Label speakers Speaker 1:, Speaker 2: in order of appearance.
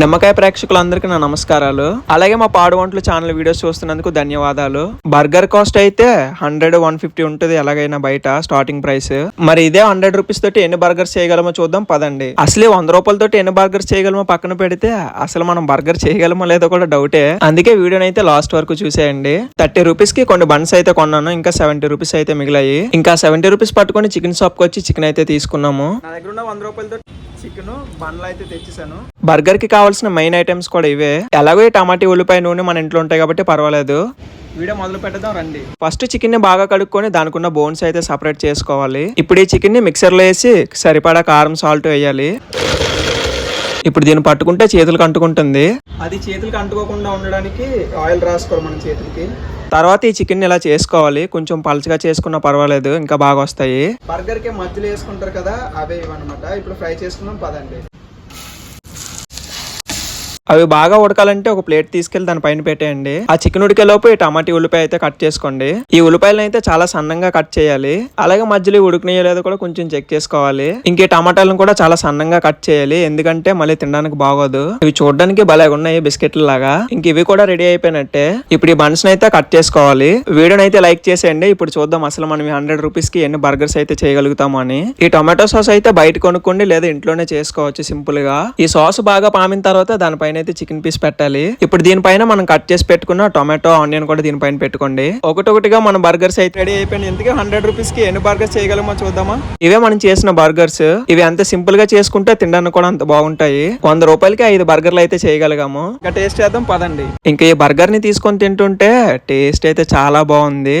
Speaker 1: నిమ్మకాయ ప్రేక్షకులందరికీ నా నమస్కారాలు. అలాగే మా పాడు వంటలు ఛానల్ వీడియోస్ చూస్తున్నందుకు ధన్యవాదాలు. బర్గర్ కాస్ట్ అయితే హండ్రెడ్ వన్ ఫిఫ్టీ ఉంటుంది ఎలాగైనా బయట స్టార్టింగ్ ప్రైస్. మరి ఇదే హండ్రెడ్ రూపీస్ తోటి ఎన్ని బర్గర్స్ చేయగలమో చూద్దాం పదండి. అసలే వంద రూపాయలతోటి ఎన్ని బర్గర్స్ చేయగలమో పక్కన పెడితే అసలు మనం బర్గర్ చేయగలమో లేదో కూడా డౌటే. అందుకే వీడియోని అయితే లాస్ట్ వరకు చూసేయండి. థర్టీ రూపీస్కి కొన్ని బన్స్ అయితే కొన్నాను ఇంకా సెవెంటీ రూపీస్ అయితే మిగిలాయి. ఇంకా సెవెంటీ రూపీస్ పట్టుకొని చికెన్ షాప్కి వచ్చి చికెన్ అయితే తీసుకున్నాము. నా దగ్గర ఉన్న వంద రూపాయలతో చికెన్ బండ్లు అయితే తెచ్చేసాను. బర్గర్కి కావాల్సిన మెయిన్ ఐటమ్స్ కూడా ఇవే. ఎలాగో ఈ టమాటీ ఉల్లిపాయ నూనె మన ఇంట్లో ఉంటాయి కాబట్టి పర్వాలేదు. వీడియో మొదలు పెట్టదాం రండి. ఫస్ట్ చికెన్ని బాగా కడుక్కొని దానికి ఉన్న బోన్స్ అయితే సపరేట్ చేసుకోవాలి. ఇప్పుడు ఈ చికెన్ని మిక్సర్లో వేసి సరిపడా కారం సాల్ట్ వేయాలి. ఇప్పుడు దీన్ని పట్టుకుంటే చేతులకు అంటుకుంటుంది. అది చేతులకు అంటుకోకుండా ఉండడానికి ఆయిల్ రాసుకోవాలి మన చేతులకి. తర్వాత ఈ చికెన్ ఇలా చేసుకోవాలి. కొంచెం పలచగా చేసుకున్నా పర్వాలేదు ఇంకా బాగా వస్తాయి. బర్గర్కి మధ్యలో వేసుకుంటారు కదా అవే ఇవన్నమాట ఇప్పుడు ఫ్రై చేసుకున్నాం పదండి. అవి బాగా ఉడకాలంటే ఒక ప్లేట్ తీసుకెళ్ళి దాని పైన పెట్టేయండి. ఆ చికెన్ ఉడికే లోపు ఈ టమాటీ ఉల్లిపాయ అయితే కట్ చేసుకోండి. ఈ ఉల్లిపాయలను అయితే చాలా సన్నంగా కట్ చేయాలి. అలాగే మధ్యలో ఉడికినాయో లేదో కూడా కొంచెం చెక్ చేసుకోవాలి. ఇంకే టమాటాలను కూడా చాలా సన్నంగా కట్ చేయాలి. ఎందుకంటే మళ్ళీ తినడానికి బాగోదు. ఇవి చూడడానికి భలే ఉన్నాయి బిస్కెట్లు లాగా. ఇంక ఇవి కూడా రెడీ అయిపోయినట్టే. ఇప్పుడు ఈ బన్స్ అయితే కట్ చేసుకోవాలి. వీడియోని అయితే లైక్ చేసేయండి. ఇప్పుడు చూద్దాం అసలు మనం హండ్రెడ్ రూపీస్కి ఎన్ని బర్గర్స్ అయితే చేయగలుగుతాము అని. ఈ టొమాటో సాస్ అయితే బయట కొనుక్కోండి లేదా ఇంట్లోనే చేసుకోవచ్చు సింపుల్గా ఈ సాస్ బాగా పామిన తర్వాత దానిపైన అయితే చికెన్ పీస్ పెట్టాలి. ఇప్పుడు దీనిపైన మనం కట్ చేసి పెట్టుకున్న టొమాటో ఆనియన్ కూడా దీనిపైన పెట్టుకోండి. ఒకటొకటిగా మన బర్గర్స్ అయితే రెడీ అయిపోయింది ఎందుకంటే హండ్రెడ్ రూపీస్కి ఎన్ని బర్గర్స్ చేయగలమో చూద్దామా? ఇవే మనం చేసిన బర్గర్స్. ఇవి అంత సింపుల్గా చేసుకుంటే తినడానికి కూడా అంత బాగుంటాయి. వంద రూపాయలకి ఐదు బర్గర్లు అయితే చేయగలిగాము. ఇంకా టేస్ట్ చేద్దాం పదండి. ఇంకా ఈ బర్గర్ని తీసుకొని తింటుంటే టేస్ట్ అయితే చాలా బాగుంది.